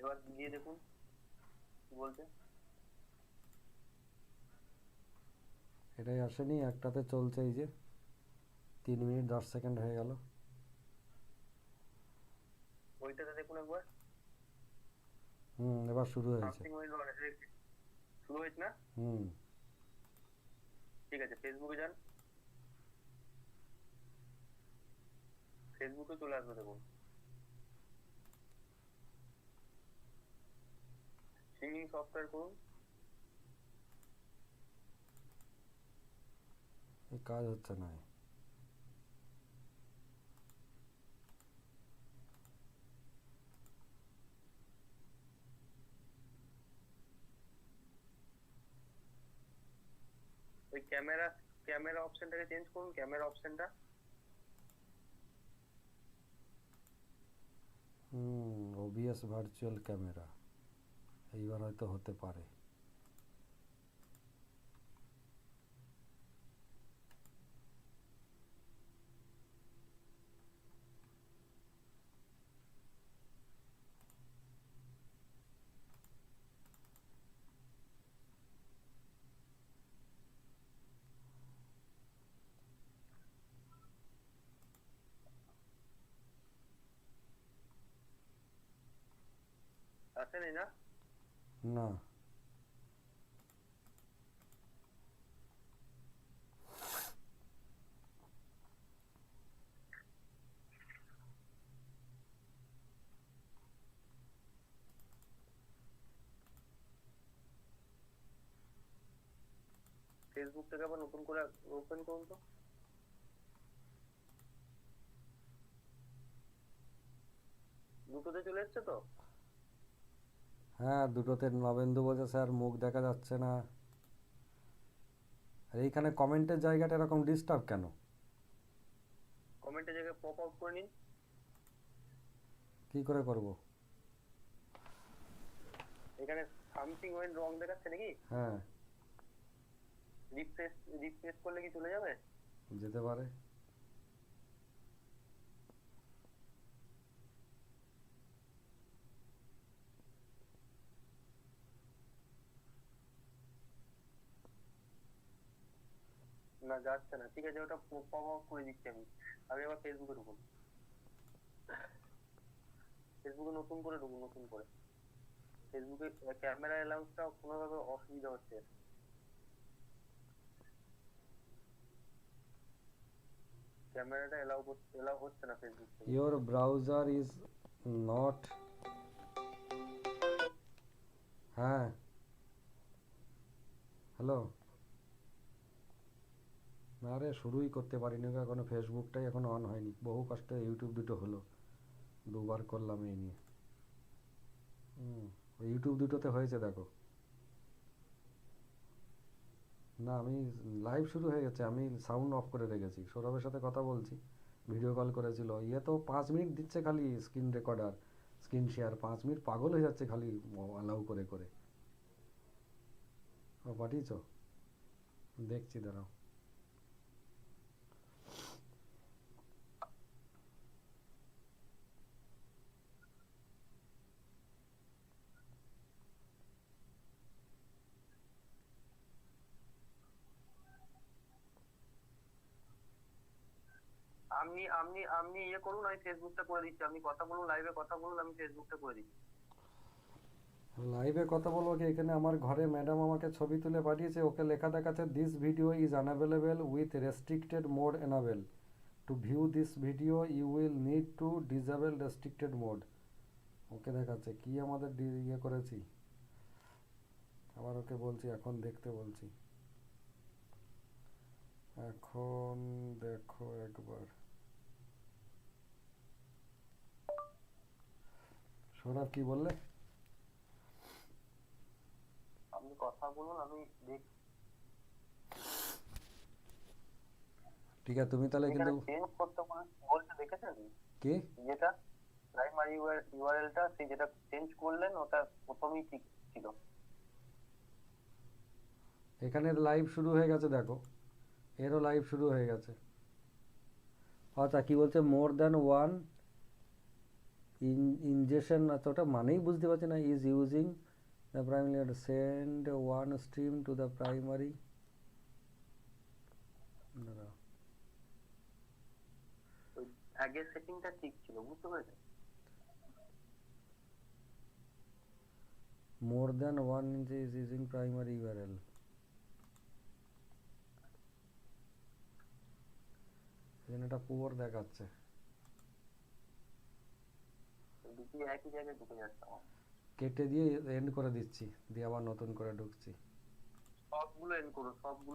এবার গিয়ে দেখুন কি বলছে। এটাই আসেনি একটাতে চলছে এই যে। তিন মিনিট দশ সেকেন্ড হয়ে গেল। ওইটাতে দেখুন একবার। হুম এবার শুরু হয়েছে। শুরু হয়েছে না? হুম। ঠিক আছে ফেসবুকে যান। ফেসবুকে চলে আসবে দেখুন। সিঙ্গিং সফটওয়্যার করুন এই কাজ হচ্ছে না ওই ক্যামেরা ক্যামেরা অপশনটাকে চেঞ্জ করুন ক্যামেরা অপশনটা হুম ওবিএস ভার্চুয়াল ক্যামেরা এইবার হয়তো হতে পারে। আসেনি না? না। ফেসবুক থেকে আবার নতুন করে ওপেন করুন তো। দুটোতে চলে এসছে তো? হ্যাঁ দুটোতে নবেন্দু বলছে স্যার। মুখ দেখা যাচ্ছে না। আর এইখানে কমেন্টের জায়গাটা এরকম ডিস্টার্ব কেন? কমেন্টের জায়গায় পপ আউট করে নিন। কি করে করব? এখানে সামথিং ওয়েন রং দেখাচ্ছে নাকি? হ্যাঁ। রিফ্রেশ রিফ্রেশ করলে কি চলে যাবে? যেতে পারে। না, যাচ্ছে না। ঠিক আছে, ওটা পপ আউট করে দিচ্ছি আমি। আগে আবার ফেসবুকে ঢুকুন ফেসবুকে নতুন করে ঢুকুন নতুন করে। ফেসবুকে ক্যামেরা অ্যালাউন্সটা কোনোভাবে অসুবিধা হচ্ছে। ক্যামেরাটা এলাও এলাও হচ্ছে না Facebook your browser is not হ্যাঁ। হ্যালো না রে শুরুই করতে পারিনি, এখনও ফেসবুকটাই এখনও অন হয়নি। বহু কষ্টে ইউটিউব দুটো হলো। দুবার করলাম এই নিয়ে। ইউটিউব দুটোতে হয়েছে, দেখো। না, আমি লাইভ শুরু হয়ে গেছে, আমি সাউন্ড অফ করে রেখেছি। সৌরভের সাথে কথা বলছি ভিডিও কল করেছিল। ইয়ে তো পাঁচ মিনিট দিচ্ছে খালি স্ক্রিন রেকর্ডার স্ক্রিন শেয়ার পাঁচ মিনিট পাগল হয়ে যাচ্ছে খালি অ্যালাউ করে করে। ও, পাঠিয়েছ? দেখছি, দাঁড়াও। আপনি আপনি আপনি ইয়ে করুন, আমি ফেসবুকটা করে দিচ্ছি। আপনি কথা বলুন লাইভে কথা বলুন, আমি ফেসবুকটা করে দিচ্ছি। লাইভে কথা বলব কি? এখানে আমার ঘরে ম্যাডাম আমাকে ছবি তুলে পাঠিয়েছে। ওকে লেখা দেখাচ্ছে this video is unavailable with restricted mode enable to view this video you will need to disable restricted mode okay দেখাচ্ছে, কি আমাদের ইয়ে করেছি? আবার ওকে বলছি, এখন দেখতে বলছি। এখন দেখো একবার। সৌরভ কি বললে? আপনি কথা বলুন আমি দেখ ঠিক আছে তুমি তাহলে কিন্তু চেঞ্জ করতে বলে বলতে দেখেছেন? কি? যেটা প্রাইমারি ইউআরএলটা সেই যেটা চেঞ্জ করলেন ওটা প্রথমেই ঠিক ছিল। এখানে লাইভ শুরু হয়ে গেছে দেখো। এরও লাইভ শুরু হয়ে গেছে। আচ্ছা কি বলছে? মোর দ্যান ওয়ান ইনজেকশন আছে ওটা মানেই বুঝতে পারছি না is using the primary send one stream to the primary আগের সেটিংটা ঠিক ছিল বুঝতে পেরেছ more than one inch is using primary URL এটা পুয়ার দেখাচ্ছে। কেটে দিয়ে এন্ড করে দিচ্ছি দিয়ে আবার নতুন করে ঢুকছি। সবগুলো এন্ড করো সবগুলো